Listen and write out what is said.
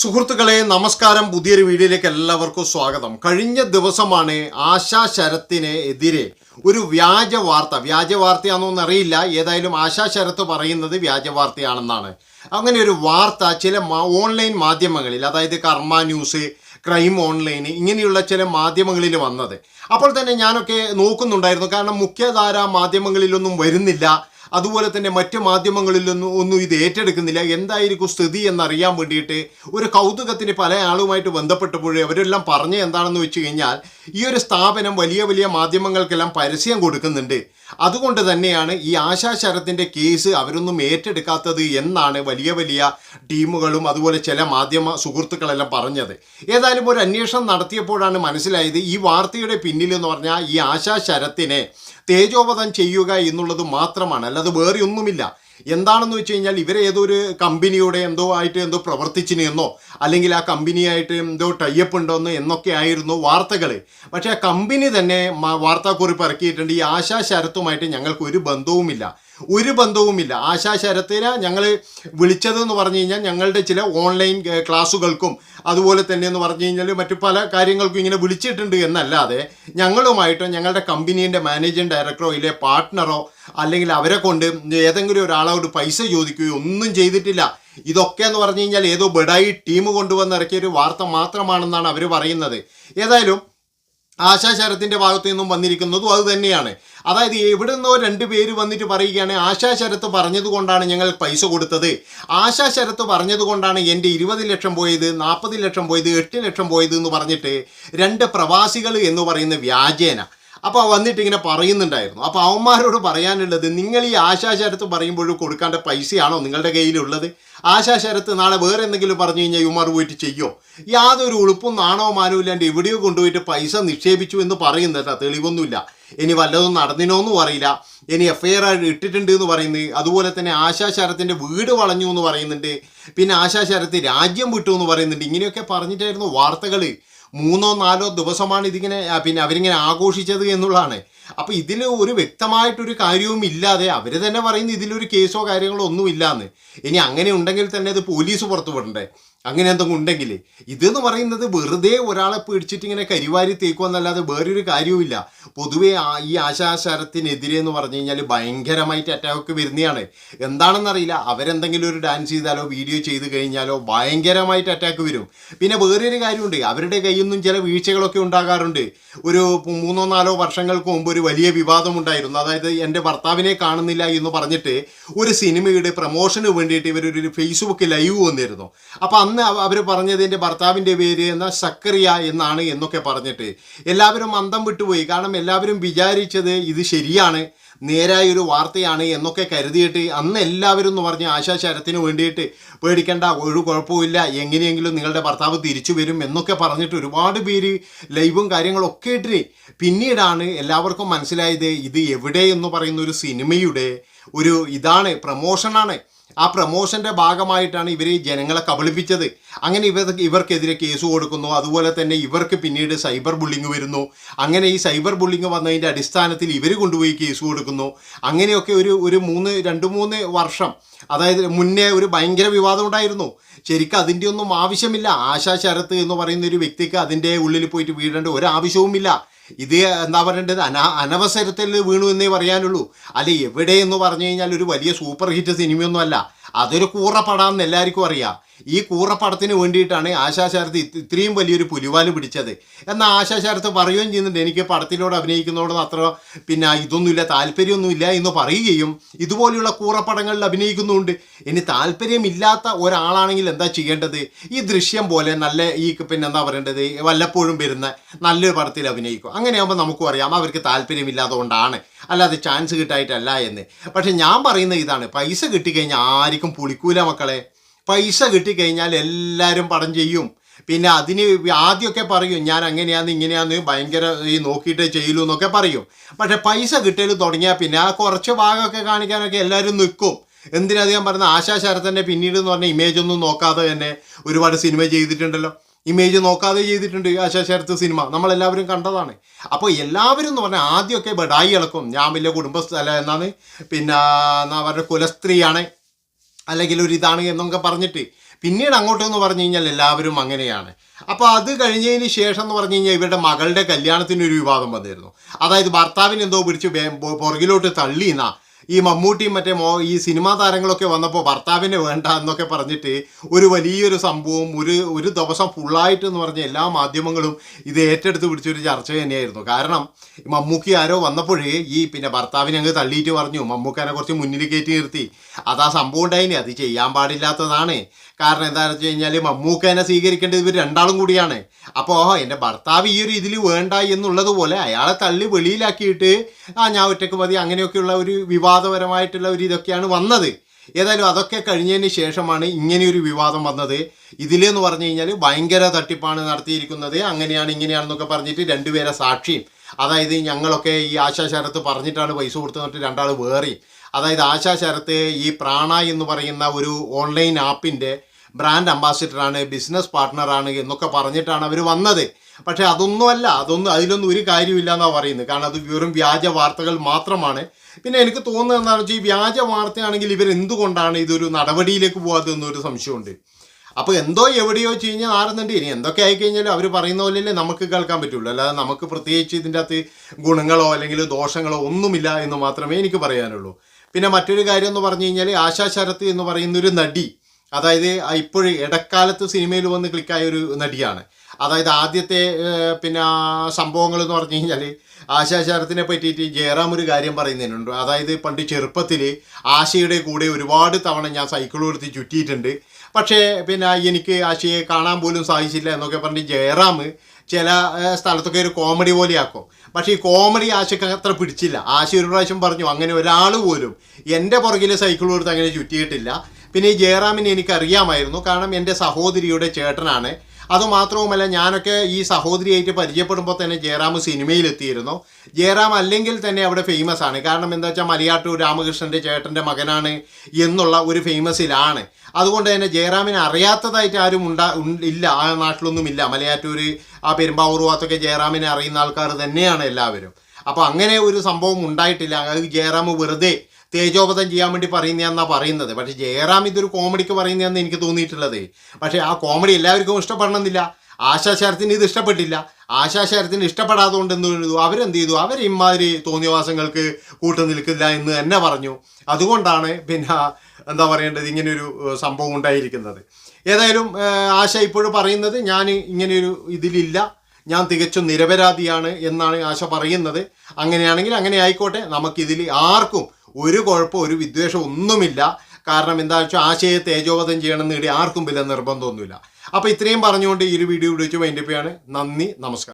സുഹൃത്തുക്കളെ നമസ്കാരം. പുതിയൊരു വീഡിയോയിലേക്ക് എല്ലാവർക്കും സ്വാഗതം. കഴിഞ്ഞ ദിവസമാണ് ആശാ ശരത്തിന് എതിരെ ഒരു വ്യാജ വാർത്ത വ്യാജ വാർത്തയാണോന്ന് അറിയില്ല. ഏതായാലും ആശാ ശരത്ത് പറയുന്നത് വ്യാജ വാർത്തയാണെന്നാണ്. അങ്ങനെ ഒരു വാർത്ത ചില ഓൺലൈൻ മാധ്യമങ്ങളിൽ അതായത് കർമ്മ ന്യൂസ് ക്രൈം ഓൺലൈൻ ഇങ്ങനെയുള്ള ചില മാധ്യമങ്ങളിൽ വന്നത്. അപ്പോൾ തന്നെ ഞാനൊക്കെ നോക്കുന്നുണ്ടായിരുന്നു. കാരണം മുഖ്യധാര മാധ്യമങ്ങളിലൊന്നും വരുന്നില്ല. അതുപോലെ തന്നെ മറ്റു മാധ്യമങ്ങളിലൊന്നും ഒന്നും ഇത് ഏറ്റെടുക്കുന്നില്ല. എന്തായിരിക്കും സ്ഥിതി എന്നറിയാൻ വേണ്ടിയിട്ട് ഒരു കൗതുകത്തിന് പല ആളുമായിട്ട് ബന്ധപ്പെട്ടപ്പോഴേ അവരെല്ലാം പറഞ്ഞ എന്താണെന്ന് വെച്ച് കഴിഞ്ഞാൽ ഈ ഒരു സ്ഥാപനം വലിയ വലിയ മാധ്യമങ്ങൾക്കെല്ലാം പരസ്യം കൊടുക്കുന്നുണ്ട്. അതുകൊണ്ട് തന്നെയാണ് ഈ ആശാശരത്തിന്റെ കേസ് അവരൊന്നും ഏറ്റെടുക്കാത്തത് എന്നാണ് വലിയ വലിയ ടീമുകളും അതുപോലെ ചില മാധ്യമ സുഹൃത്തുക്കളെല്ലാം പറഞ്ഞത്. ഏതായാലും ഒരു അന്വേഷണം നടത്തിയപ്പോഴാണ് മനസ്സിലായത് ഈ വാർത്തയുടെ പിന്നിൽ എന്ന് പറഞ്ഞാൽ ഈ ആശാ ശരത്തിനെ തേജോവധം ചെയ്യുക എന്നുള്ളത് മാത്രമാണ്. അല്ലാതെ വേറെ ഒന്നുമില്ല. എന്താണെന്ന് വെച്ച് കഴിഞ്ഞാൽ ഇവരെ ഏതോ ഒരു കമ്പനിയുടെ എന്തോ ആയിട്ട് എന്തോ പ്രവർത്തിച്ചിന് എന്നോ അല്ലെങ്കിൽ ആ കമ്പനിയായിട്ട് എന്തോ ടൈപ്പ് ഉണ്ടോന്നോ എന്നൊക്കെ ആയിരുന്നു വാർത്തകൾ പക്ഷേ ആ കമ്പനി തന്നെ വാർത്താക്കുറിപ്പ് ഇറക്കിയിട്ടുണ്ട് ഈ ആശാ ശരത്തുമായിട്ട് ഞങ്ങൾക്ക് ഒരു ബന്ധവുമില്ല. ഒരു ബന്ധവുമില്ല. ആശാ ശരത്തിന് ഞങ്ങൾ വിളിച്ചതെന്ന് പറഞ്ഞു കഴിഞ്ഞാൽ ഞങ്ങളുടെ ചില ഓൺലൈൻ ക്ലാസ്സുകൾക്കും അതുപോലെ തന്നെ എന്ന് പറഞ്ഞു കഴിഞ്ഞാൽ മറ്റു പല കാര്യങ്ങൾക്കും ഇങ്ങനെ വിളിച്ചിട്ടുണ്ട് എന്നല്ലാതെ ഞങ്ങളുമായിട്ടോ ഞങ്ങളുടെ കമ്പനീന്റെ മാനേജിംഗ് ഡയറക്ടറോ ഇല്ലേ പാർട്ട്ണറോ അല്ലെങ്കിൽ അവരെ കൊണ്ട് ഏതെങ്കിലും ഒരാളോട് പൈസ ചോദിക്കുകയോ ഒന്നും ചെയ്തിട്ടില്ല. ഇതൊക്കെ എന്ന് പറഞ്ഞു കഴിഞ്ഞാൽ ഏതോ ബെഡായി ടീം കൊണ്ടുവന്ന് ഒരു വാർത്ത മാത്രമാണെന്നാണ് അവർ പറയുന്നത്. ഏതായാലും ആശാ ശരത്തിന്റെ ഭാഗത്തു നിന്നും വന്നിരിക്കുന്നതും അത് തന്നെയാണ്. അതായത് എവിടെ നിന്നോ രണ്ട് പേര് വന്നിട്ട് പറയുകയാണ് ആശാശരത്ത് പറഞ്ഞത് കൊണ്ടാണ് ഞങ്ങൾ പൈസ കൊടുത്തത്. ആശാശരത്ത് പറഞ്ഞത് കൊണ്ടാണ് എന്റെ ഇരുപത് ലക്ഷം പോയത് നാൽപ്പത് ലക്ഷം പോയത് എട്ട് ലക്ഷം പോയത് എന്ന് പറഞ്ഞിട്ട് രണ്ട് പ്രവാസികൾ എന്ന് പറയുന്ന വ്യാജേന. അപ്പോൾ വന്നിട്ട് ഇങ്ങനെ പറയുന്നുണ്ടായിരുന്നു. അപ്പോൾ അവന്മാരോട് പറയാനുള്ളത് നിങ്ങൾ ഈ ആശാശരത്ത് പറയുമ്പോഴും കൊടുക്കേണ്ട പൈസയാണോ നിങ്ങളുടെ കയ്യിലുള്ളത്? ആശാശരത്ത് നാളെ വേറെ എന്തെങ്കിലും പറഞ്ഞു കഴിഞ്ഞാൽ ഇവന്മാർ പോയിട്ട് ചെയ്യോ? യാതൊരു ഉളുപ്പും നാണോ മാനോ ഇല്ലാണ്ട് എവിടെയോ കൊണ്ടുപോയിട്ട് പൈസ നിക്ഷേപിച്ചു എന്ന് പറയുന്നില്ല തെളിവൊന്നുമില്ല. ഇനി വല്ലതും നടന്നിനോന്നും അറിയില്ല. ഇനി എഫ് ഐ ആർ ഇട്ടിട്ടുണ്ട് എന്ന് പറയുന്നത് അതുപോലെ തന്നെ ആശാശരത്തിന്റെ വീട് വളഞ്ഞു എന്ന് പറയുന്നുണ്ട്. പിന്നെ ആശാശരത്ത് രാജ്യം വിട്ടു എന്ന് പറയുന്നുണ്ട്. ഇങ്ങനെയൊക്കെ പറഞ്ഞിട്ടായിരുന്നു വാർത്തകൾ മൂന്നോ നാലോ ദിവസമാണ് ഇതിങ്ങനെ പിന്നെ അവരിങ്ങനെ ആഘോഷിച്ചത് എന്നുള്ളതാണ്. അപ്പോൾ ഇതിൽ ഒരു വ്യക്തമായിട്ടൊരു കാര്യവും ഇല്ലാതെ അവർ തന്നെ പറയുന്നത് ഇതിലൊരു കേസോ കാര്യങ്ങളോ ഒന്നും ഇല്ലാന്ന് ഇനി അങ്ങനെ ഉണ്ടെങ്കിൽ തന്നെ അത് പോലീസ് പുറത്തു വിടണ്ടേ. അങ്ങനെ എന്തെങ്കിലും ഉണ്ടെങ്കിൽ ഇതെന്ന് പറയുന്നത് വെറുതെ ഒരാളെ പിടിച്ചിട്ട് ഇങ്ങനെ കരിവാരി തേക്കുമെന്നല്ലാതെ വേറൊരു കാര്യവുമില്ല. പൊതുവേ ഈ ആശാശരത്തിനെതിരെ എന്ന് പറഞ്ഞു കഴിഞ്ഞാൽ ഭയങ്കരമായിട്ട് അറ്റാക്ക് വരുന്നതാണ്. എന്താണെന്നറിയില്ല അവരെന്തെങ്കിലും ഒരു ഡാൻസ് ചെയ്താലോ വീഡിയോ ചെയ്ത് കഴിഞ്ഞാലോ ഭയങ്കരമായിട്ട് അറ്റാക്ക് വരും. പിന്നെ വേറൊരു കാര്യമുണ്ട്. അവരുടെ കയ്യിൽ നിന്നും ചില വീഴ്ചകളൊക്കെ ഉണ്ടാകാറുണ്ട്. ഒരു മൂന്നോ നാലോ വർഷങ്ങൾക്ക് മുമ്പ് ഒരു വലിയ വിവാദം ഉണ്ടായിരുന്നു. അതായത് എന്റെ ഭർത്താവിനെ കാണുന്നില്ല എന്ന് പറഞ്ഞിട്ട് ഒരു സിനിമയുടെ പ്രൊമോഷന് വേണ്ടിയിട്ട് ഇവരൊരു ഫേസ്ബുക്ക് ലൈവ് വന്നിരുന്നു. അപ്പോൾ അന്ന് അവർ പറഞ്ഞത് എന്റെ ഭർത്താവിന്റെ പേര് എന്ന സക്കറിയ എന്നാണ് എന്നൊക്കെ പറഞ്ഞിട്ട് എല്ലാവരും അന്തം വിട്ടുപോയി. കാരണം എല്ലാവരും വിചാരിച്ചത് ഇത് ശരിയാണ് നേരായ ഒരു വാർത്തയാണ് എന്നൊക്കെ കരുതിയിട്ട് അന്ന് എല്ലാവരും എന്ന് പറഞ്ഞ ആശാ ശരത്തിന് വേണ്ടിയിട്ട് പേടിക്കേണ്ട ഒരു കുഴപ്പമില്ല എങ്ങനെയെങ്കിലും നിങ്ങളുടെ ഭർത്താവ് തിരിച്ചു വരും എന്നൊക്കെ പറഞ്ഞിട്ട് ഒരുപാട് പേര് ലൈവും കാര്യങ്ങളൊക്കെ ഇട്ട് പിന്നീടാണ് എല്ലാവർക്കും മനസ്സിലായത് ഇത് എവിടെ എന്ന് പറയുന്ന ഒരു സിനിമയുടെ ഒരു ഇതാണ് പ്രമോഷനാണ്. ആ പ്രമോഷന്റെ ഭാഗമായിട്ടാണ് ഇവർ ജനങ്ങളെ കബളിപ്പിച്ചത്. അങ്ങനെ ഇവർ ഇവർക്കെതിരെ കേസ് കൊടുക്കുന്നു. അതുപോലെ തന്നെ ഇവർക്ക് പിന്നീട് സൈബർ ബുള്ളിങ് വരുന്നു. അങ്ങനെ ഈ സൈബർ ബുള്ളിങ് വന്നതിന്റെ അടിസ്ഥാനത്തിൽ ഇവർ കൊണ്ടുപോയി കേസ് കൊടുക്കുന്നു. അങ്ങനെയൊക്കെ ഒരു ഒരു മൂന്ന് രണ്ട് മൂന്ന് വർഷം അതായത് മുന്നേ ഒരു ഭയങ്കര വിവാദം ഉണ്ടായിരുന്നു. ശരിക്കും അതിന്റെ ഒന്നും ആവശ്യമില്ല. ആശാ ശരത്ത് എന്ന് പറയുന്ന ഒരു വ്യക്തിക്ക് അതിന്റെ ഉള്ളിൽ പോയിട്ട് വീഴേണ്ട ഒരു ആവശ്യവുമില്ല ഇത് എന്താ പറയേണ്ടത്? അന അനവസരത്തിൽ വീണു എന്നേ പറയാനുള്ളൂ. അല്ല എവിടെ എന്ന് പറഞ്ഞു കഴിഞ്ഞാൽ ഒരു വലിയ സൂപ്പർ ഹിറ്റ് സിനിമയൊന്നും അല്ല അതൊരു കൂറപ്പടാന്ന് എല്ലാവർക്കും അറിയാം. ഈ കൂറപ്പടത്തിന് വേണ്ടിയിട്ടാണ് ആശാശാരത്ത് ഇത് ഇത്രയും വലിയൊരു പുലിവാൽ പിടിച്ചത്. എന്നാൽ ആശാശാരത്ത് പറയുകയും ചെയ്യുന്നുണ്ട് എനിക്ക് പടത്തിലൂടെ അഭിനയിക്കുന്നതോടൊന്നും അത്ര പിന്നെ ഇതൊന്നുമില്ല താല്പര്യമൊന്നുമില്ല എന്ന് പറയുകയും ഇതുപോലെയുള്ള കൂറപ്പടങ്ങളിൽ അഭിനയിക്കുന്നുണ്ട്. ഇനി താല്പര്യമില്ലാത്ത ഒരാളാണെങ്കിൽ എന്താ ചെയ്യേണ്ടത്? ഈ ദൃശ്യം പോലെ നല്ല ഈ പിന്നെ എന്താ പറയേണ്ടത്? വല്ലപ്പോഴും വരുന്ന നല്ലൊരു പടത്തിൽ അഭിനയിക്കും. അങ്ങനെയാകുമ്പോൾ നമുക്കും അറിയാം അവർക്ക് താല്പര്യമില്ലാതെ കൊണ്ടാണ് അല്ലാതെ ചാൻസ് കിട്ടായിട്ടല്ല എന്ന്. പക്ഷെ ഞാൻ പറയുന്ന ഇതാണ് പൈസ കിട്ടിക്കഴിഞ്ഞാൽ ആർക്കും പുളിക്കൂല മക്കളെ. പൈസ കിട്ടിക്കഴിഞ്ഞാൽ എല്ലാവരും പടം ചെയ്യും. പിന്നെ അതിന് ആദ്യമൊക്കെ പറയും ഞാൻ അങ്ങനെയാന്ന് ഇങ്ങനെയാന്ന് ഭയങ്കര ഈ നോക്കിയിട്ട് ചെയ്യലൂ എന്നൊക്കെ പറയും. പക്ഷെ പൈസ കിട്ടൽ തുടങ്ങിയാൽ പിന്നെ ആ കുറച്ച് ഭാഗമൊക്കെ കാണിക്കാനൊക്കെ എല്ലാവരും നിൽക്കും എന്തിനധികം പറഞ്ഞ ആശാശരത്തന്നെ പിന്നീട് എന്ന് പറഞ്ഞ ഇമേജ് ഒന്നും നോക്കാതെ തന്നെ ഒരുപാട് സിനിമ ചെയ്തിട്ടുണ്ടല്ലോ. ഇമേജ് നോക്കാതെ ചെയ്തിട്ടുണ്ട് ആശാശരത്ത് സിനിമ നമ്മളെല്ലാവരും കണ്ടതാണ്. അപ്പോൾ എല്ലാവരും എന്ന് പറഞ്ഞാൽ ആദ്യമൊക്കെ ബഡായി ഇളക്കും ഞാൻ വലിയ കുടുംബസ്ഥല എന്നാണ്. പിന്നെ എന്താ പറയുക കുലസ്ത്രീയാണ്. അല്ലെങ്കിൽ ഒരു ഇതാണ് എന്നൊക്കെ പറഞ്ഞിട്ട് പിന്നീട് അങ്ങോട്ടെന്ന് പറഞ്ഞു കഴിഞ്ഞാൽ എല്ലാവരും അങ്ങനെയാണ്. അപ്പോൾ അത് കഴിഞ്ഞതിന് ശേഷം എന്ന് പറഞ്ഞു കഴിഞ്ഞാൽ ഇവരുടെ മകളുടെ കല്യാണത്തിന് ഒരു വിവാദം വന്നിരുന്നു. അതായത് ഭർത്താവിന് എന്തോ പിടിച്ച് പുറകിലോട്ട് തള്ളിയെന്നാ ഈ മമ്മൂട്ടിയും മറ്റേ മോ ഈ സിനിമാ താരങ്ങളൊക്കെ വന്നപ്പോൾ ഭർത്താവിനെ വേണ്ട എന്നൊക്കെ പറഞ്ഞിട്ട് ഒരു വലിയൊരു സംഭവം ഒരു ഒരു ദിവസം ഫുള്ളായിട്ട് എന്ന് പറഞ്ഞ എല്ലാ മാധ്യമങ്ങളും ഇത് ഏറ്റെടുത്ത് പിടിച്ചൊരു ചർച്ച തന്നെയായിരുന്നു. കാരണം മമ്മൂക്കി ആരോ വന്നപ്പോഴേ ഈ പിന്നെ ഭർത്താവിനെ അങ്ങ് തള്ളിയിട്ട് പറഞ്ഞു. മമ്മൂക്കാനെ കുറച്ച് മുന്നിൽ കയറ്റി നിർത്തി. അതാ സംഭവം ഉണ്ടായിനി. അത് ചെയ്യാൻ പാടില്ലാത്തതാണ്. കാരണം എന്താണെന്ന് വെച്ച് കഴിഞ്ഞാൽ മമ്മൂക്കേനെ സ്വീകരിക്കേണ്ടത് ഇവർ രണ്ടാളും കൂടിയാണ്. അപ്പോൾ എന്റെ ഭർത്താവ് ഈ ഒരു ഇതിൽ വേണ്ട എന്നുള്ളത് പോലെ അയാളെ തള്ളി വെളിയിലാക്കിയിട്ട് ആ ഞാൻ ഒറ്റയ്ക്ക് മതി അങ്ങനെയൊക്കെയുള്ള ഒരു വിവാദപരമായിട്ടുള്ള ഒരു ഇതൊക്കെയാണ് വന്നത്. ഏതായാലും അതൊക്കെ കഴിഞ്ഞതിന് ശേഷമാണ് ഇങ്ങനെയൊരു വിവാദം വന്നത്. ഇതിലെന്ന് പറഞ്ഞു കഴിഞ്ഞാൽ ഭയങ്കര തട്ടിപ്പാണ് നടത്തിയിരിക്കുന്നത്. അങ്ങനെയാണ് ഇങ്ങനെയാണെന്നൊക്കെ പറഞ്ഞിട്ട് രണ്ടുപേരെ സാക്ഷിയും. അതായത് ഞങ്ങളൊക്കെ ഈ ആശാ ശരത്ത് പറഞ്ഞിട്ടാണ് പൈസ കൊടുത്തു രണ്ടാൾ വേറി അതായത് ആശാ ശരത്ത് ഈ പ്രാണ എന്ന് പറയുന്ന ഒരു ഓൺലൈൻ ആപ്പിന്റെ ബ്രാൻഡ് അംബാസിഡറാണ് ബിസിനസ് പാർട്ട്ണറാണ് എന്നൊക്കെ പറഞ്ഞിട്ടാണ് അവർ വന്നത്. പക്ഷേ അതൊന്നുമല്ല അതൊന്നും അതിലൊന്നും ഒരു കാര്യമില്ല എന്നാണ് പറയുന്നത്. കാരണം അത് വെറും വ്യാജ വാർത്തകൾ മാത്രമാണ്. പിന്നെ എനിക്ക് തോന്നുന്നത് എന്താണെന്ന് വെച്ചാൽ ഈ വ്യാജ വാർത്തയാണെങ്കിൽ ഇവർ എന്തുകൊണ്ടാണ് ഇതൊരു നടപടിയിലേക്ക് പോകാത്തതെന്നൊരു സംശയമുണ്ട്. അപ്പോൾ എന്തോ എവിടെയോ വെച്ച് കഴിഞ്ഞാൽ ആറുന്നുണ്ട് ഇനി എന്തൊക്കെ ആയിക്കഴിഞ്ഞാലും അവർ പറയുന്ന പോലെയല്ലേ നമുക്ക് കേൾക്കാൻ പറ്റുള്ളൂ. അല്ലാതെ നമുക്ക് പ്രത്യേകിച്ച് ഇതിന്റെ അകത്ത് ഗുണങ്ങളോ അല്ലെങ്കിൽ ദോഷങ്ങളോ ഒന്നുമില്ല എന്ന് മാത്രമേ എനിക്ക് പറയാനുള്ളൂ. പിന്നെ മറ്റൊരു കാര്യം എന്ന് പറഞ്ഞു കഴിഞ്ഞാൽ ആശാ ശരത്ത് എന്ന് പറയുന്ന ഒരു നടി അതായത് ഇപ്പോഴും ഇടക്കാലത്ത് സിനിമയിൽ വന്ന് ക്ലിക്കായ ഒരു നടിയാണ്. അതായത് ആദ്യത്തെ പിന്നെ സംഭവങ്ങൾ എന്ന് പറഞ്ഞു കഴിഞ്ഞാൽ ആശാചാരത്തിനെ പറ്റിയിട്ട് ജയറാം ഒരു കാര്യം പറയുന്നതിനുണ്ട്. അതായത് പണ്ട് ചെറുപ്പത്തിൽ ആശയുടെ കൂടെ ഒരുപാട് തവണ ഞാൻ സൈക്കിൾ എടുത്ത് ചുറ്റിയിട്ടുണ്ട്. പക്ഷേ പിന്നെ എനിക്ക് ആശയെ കാണാൻ പോലും സാധിച്ചില്ല എന്നൊക്കെ പറഞ്ഞ് ജയറാം ചില സ്ഥലത്തൊക്കെ ഒരു കോമഡി പോലെയാക്കും. പക്ഷേ ഈ കോമഡി ആശയ്ക്ക് അത്ര പിടിച്ചില്ല. ആശ ഒരു പ്രാവശ്യം പറഞ്ഞു അങ്ങനെ ഒരാൾ പോലും എന്റെ പുറകിലെ സൈക്കിൾ കൊടുത്ത് അങ്ങനെ ചുറ്റിയിട്ടില്ല. പിന്നെ ഈ ജയറാമിനെ എനിക്കറിയാമായിരുന്നു. കാരണം എന്റെ സഹോദരിയുടെ ചേട്ടനാണ്. അതുമാത്രവുമല്ല ഞാനൊക്കെ ഈ സഹോദരിയായിട്ട് പരിചയപ്പെടുമ്പോൾ തന്നെ ജയറാം സിനിമയിലെത്തിയിരുന്നു. ജയറാം അല്ലെങ്കിൽ തന്നെ അവിടെ ഫേമസ് ആണ്. കാരണം എന്താ വെച്ചാൽ മലയാട്ടൂർ രാമകൃഷ്ണന്റെ ചേട്ടന്റെ മകനാണ് എന്നുള്ള ഒരു ഫേമസിലാണ് അതുകൊണ്ട് തന്നെ ജയറാമിനെ അറിയാത്തതായിട്ട് ആരും ഉണ്ടാ ഇല്ല. ആ നാട്ടിലൊന്നുമില്ല. മലയാറ്റൂർ ആ പെരുമ്പാവൂർ ഭാഗത്തൊക്കെ ജയറാമിനെ അറിയുന്ന ആൾക്കാർ തന്നെയാണ് എല്ലാവരും. അപ്പോൾ അങ്ങനെ ഒരു സംഭവം ഉണ്ടായിട്ടില്ല. ജയറാം വെറുതെ തേജോപതം ചെയ്യാൻ വേണ്ടി പറയുന്നതെന്നാണ് പറയുന്നത്. പക്ഷേ ജയറാം ഇതൊരു കോമഡിക്ക് പറയുന്നതെന്ന് എനിക്ക് തോന്നിയിട്ടുള്ളത്. പക്ഷേ ആ കോമഡി എല്ലാവർക്കും ഇഷ്ടപ്പെടണമെന്നില്ല. ആശാ ശരത്തിന് ഇത് ഇഷ്ടപ്പെട്ടില്ല. ആശാ ശരത്തിന് കൊണ്ട് എന്ത് ചെയ്തു? അവരെന്ത് ചെയ്തു? അവർ ഇമാതിരി തോന്നിയവാസങ്ങൾക്ക് കൂട്ടു നിൽക്കില്ല എന്ന് തന്നെ പറഞ്ഞു. അതുകൊണ്ടാണ് പിന്നെ എന്താ പറയേണ്ടത്? ഇങ്ങനെയൊരു സംഭവം ഉണ്ടായിരിക്കുന്നത്. ഏതായാലും ആശ ഇപ്പോഴും പറയുന്നത് ഞാൻ ഇങ്ങനെയൊരു ഇതിലില്ല. ഞാൻ തികച്ചും നിരപരാധിയാണ് എന്നാണ് ആശ പറയുന്നത്. അങ്ങനെയാണെങ്കിൽ അങ്ങനെ ആയിക്കോട്ടെ. നമുക്കിതിൽ ആർക്കും ഒരു കുഴപ്പം ഒരു വിദ്വേഷം ഒന്നുമില്ല. കാരണം എന്താ വെച്ചാൽ ആശയെ തേജോവധം ചെയ്യണമെന്ന് ഇടി ആർക്കും വില നിർബന്ധമൊന്നുമില്ല. അപ്പോൾ ഇത്രയും പറഞ്ഞുകൊണ്ട് ഈ ഒരു വീഡിയോ വിളിച്ച് വൈൻഡപ്പ് ചെയ്യാണ്. നന്ദി നമസ്കാരം.